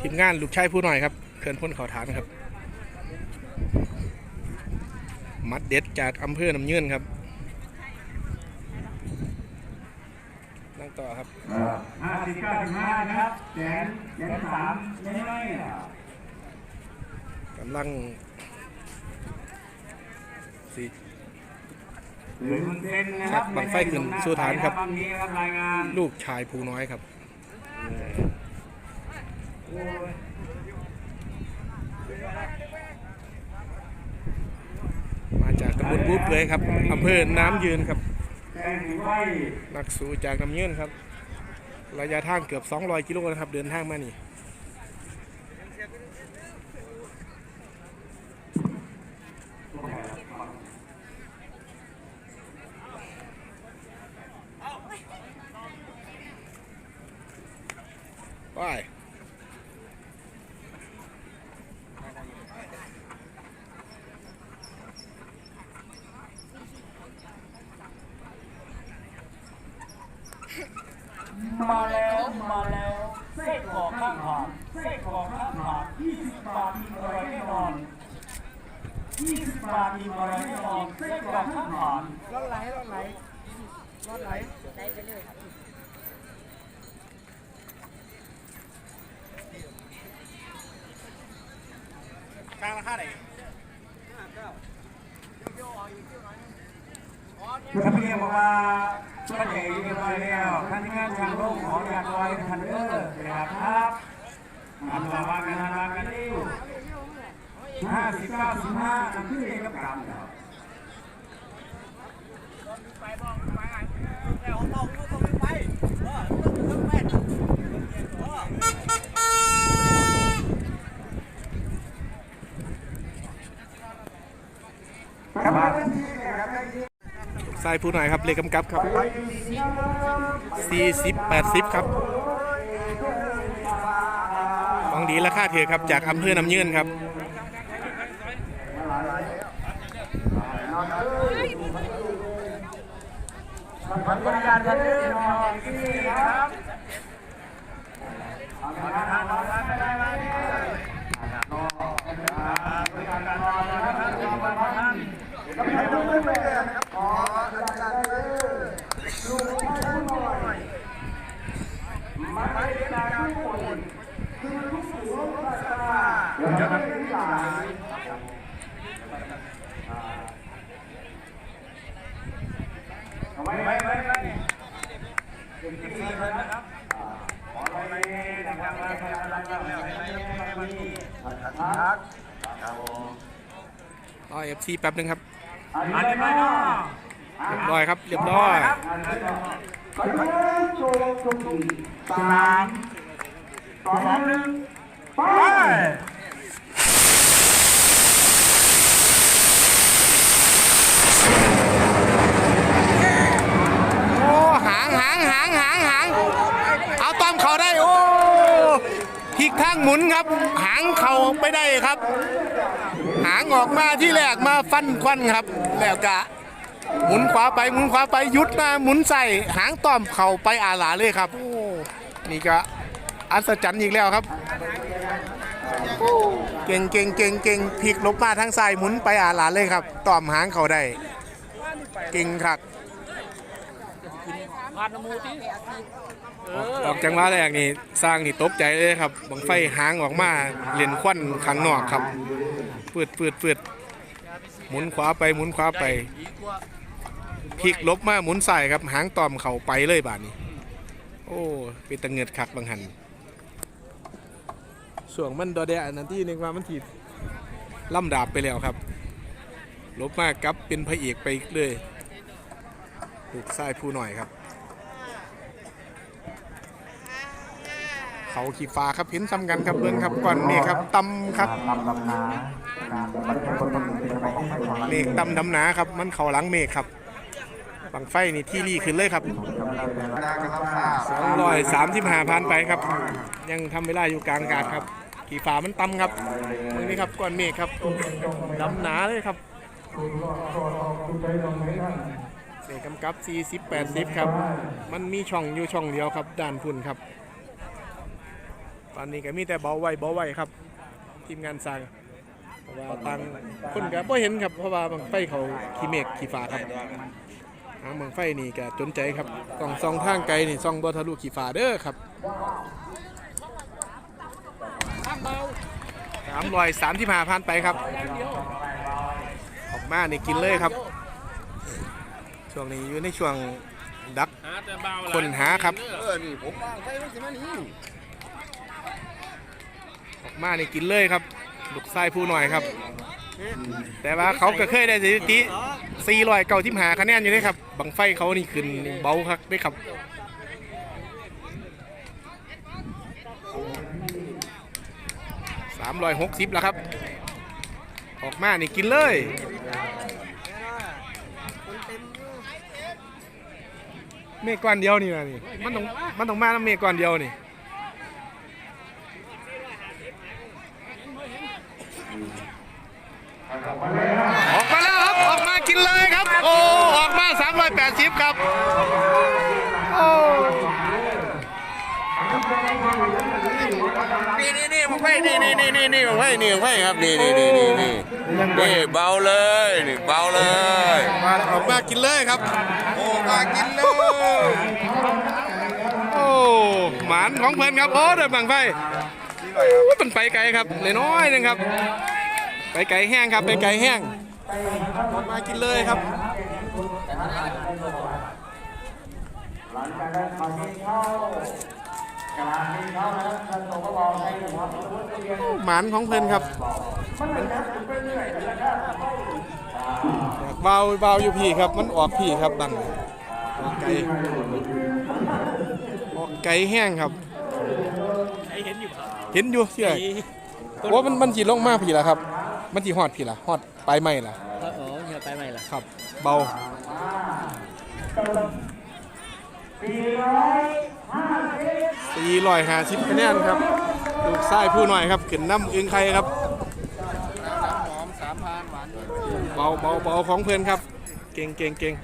ทีมงานลูกชายผู้หน่อยครับเขื่อนพ้นเขาฐานครับ มัดเด็ดจากอำเภอน้ำยืนครับ นั่งต่อครับห้าสิบเก้าสิบห้านะครับแสนแสนสามน้อยๆอะกำลังสีหรือมันเป็นนะคครัรับบบั้งไฟขึ้นสู่ฐานครับบางทีครับรายงานลูกชายผู้น้อยครับ มาจากตำบลปุ๊บเลยครับอำเภอน้ำยืนครับแจ้งถึงไว้นักสู่จากน้ำยืนครับ ระยะทางเกือบ 200 กิโลนะครับ เดินทางมานี่ ไป มาแล้วมาแล้วเส้นขอข้างหาดเส้นขอข้างหาด20 บาทมีอะไรแน่นอน20 บาทมีอะไรแน่นอนเส้นขอข้างหาดรถไหลรถไหลรถไหลได้ไปเลยครับกลางราคาไหนท่านพี่บอกว่า ช่วยใหญ่เดียบร้อยแล้วท่านที่งานทางโลกขออยากลอยทันเดอร์นะครับอันละวันกันอันละกันนี่ห้าสิบเก้าสิบห้าอันที่เองกับกันครับทรา ยผู้หน่อยครับเลขกำกับครับ 40 80 ครับของดีราคาเถือครับจากอำเภอน้ำยืนครับบริการทันเดอร์ของที่ครับเอาละครับเอาละไม่ได้ไม่ได้รอบริการการรอนะครับรอมาท่านกำลังต้องเล่นเลยนะครับขอบริการทันเดอร์ลูกผู้หน่อยมาให้ได้ทุกคนคือทุกสิ่งทุกประการ เยวจะไม่ได้หลายเอาไว้ไว้ไว้ไว้เด็กที่ดีเลยนะครับขอไปนะครับมาพยารแล้วไปไปไปไปครับรอเอฟซีแป๊บนึงครับเรียบร้อยครับ เรียบร้อยสามสองหนึ่งไป โอ้หางหางหางหางเอาต้อมเขาได้โอ้พลิกข้างหมุนครับ หางเขาไปได้ครับ หางออกมาที่แรกมาฟันควันครับ แล้วกะหมุนขวาไปหมุนขวาไปยุดมาหมุนใส่หางต้อมเข่าไปอาหลาเลยครับนี่ก็อัศจรรย์อีกแล้วครับเก่งเก่งเก่งเก่งพลิกลบมาทางซ้ายหมุนไปอาหลาเลยครับ ต้อมหางเข่าได้ เก่งครับ ผ่านน้ำมูที่ออกจังหวะแรกนี่สร้างนี่ตกใจเลยครับบังไฟหางออกมาเลียนควันข้างนอกครับปืดปืดปืดหมุนขวาไปหมุนขวาไปพลิกลบมาหมุนใส่ครับหางตอมเข่าไปเลยบาดนี้ โอ้เป็นตะเงิดคักบางหันส่วงมันดอแดะอันนั้นที่นึกว่ามันถีล่ำดาบไปแล้วครับ ลบมากครับเป็นพระเอกไปอีกเลย ลูกชายผู้หน่อยครับ เขาขี่ฟ้าครับเห็นซ้ำกันครับเบิ้งครับก่อนนี่ครับตำครับลำลำนาการบันทึกคนต้องเป็นไปของไม่หวังเมฆตำดำหนาครับ มันเขาหลังเมฆครับบังไฟนี่ที่รีขึ้นเลยครับสองร้อย2 3 5พันไปครับ ยังทำเวลาอยู่กลางอากาศครับขี่ฟ้ามันตำครับเบิ้งนี่ครับก่อนเมฆครับดำหนาเลยครับ เมฆกำกับ 40 80 ครับ มันมีช่องอยู่ช่องเดียวครับ ด้านพุ่นครับ ตอนนี้ก็มีแต่เบาไว้เบาไว้ครับ ทีมงานสร้างเพราะว่าต่างคนก็บ่เห็นครับเพราะว่าบางไฟเขาขี้เมฆขี้ฟ้าครับหางบางไฟนี่ก็จนใจครับต้องส่องทางไกลนี่ส่องบ่ทะลุขี้ฟ้าเด้อครับสามร้อยสามที่ผ่านไปครับ ออกมานี่กินเลยครับ ช่วงนี้อยู่ในช่วงดัก คนหาครับ เออ นี่ผมวางไฟไว้สิมานี่ออกมานี่กินเลยครับลูกไส้ผู้หน่อยครับ แต่ว่าเขาก็เคยได้สถิติ400เก่าทิมหาคะแนนอยู่เลยครับ บังไฟเขานี่ขึ้นเบาครับได้ครับ360แล้วครับ ออกมานี่กินเลย เมฆก้อนเดียวนี่นะนี่ มันต้องมันต้องมาแล้วเมฆก้อนเดียวนี่ออกมาแล้วครับ ออกมากินเลยครับ โอ้ ออกมา380ครับ โอ้ นี่นี่นี่ผมไฟนี่นี่นี่นี่นี่ผมไฟนี่ผมไฟครับนี่นี่นี่นี่นี่นี่เบาเลยนี่เบาเลยมาออกมากินเลยครับโอ้มากินเลยโอ้หมานของเพื่อนครับโอ้เดินบังไฟโอ้มันไปไกลครับน้อยๆนึงครับ ไปไกลแห้งครับไปไกลแห้งออกมากินเลยครับหลังจากนั้นมาเก็บเข้ากลางเก็บเข้าแล้ว ห้หัวพุทธเรียนหมานของเพื่อนครับมันเป็นนักไปเรื่อยๆนะครับเบาเบาอยู่พี่ครับ มันออกพี่ครับบังออกไกลออกไกลแห้งครับเห็นอยู่เชื่อว่ามันมันจีลงมากพี่ละครับ มันจีฮอดพี่ละฮอดปลายไม้ละอ๋อเหี่ยวไปใหม่ละครับ เบา 450คะแนนครับลูกไส้ผู้หน่อยครับขึ้นน้ำอึงไข่ครับหอมสามพันหวานเบาเบาเบาของเพื่อนครับ เก่งเก่งเก่ง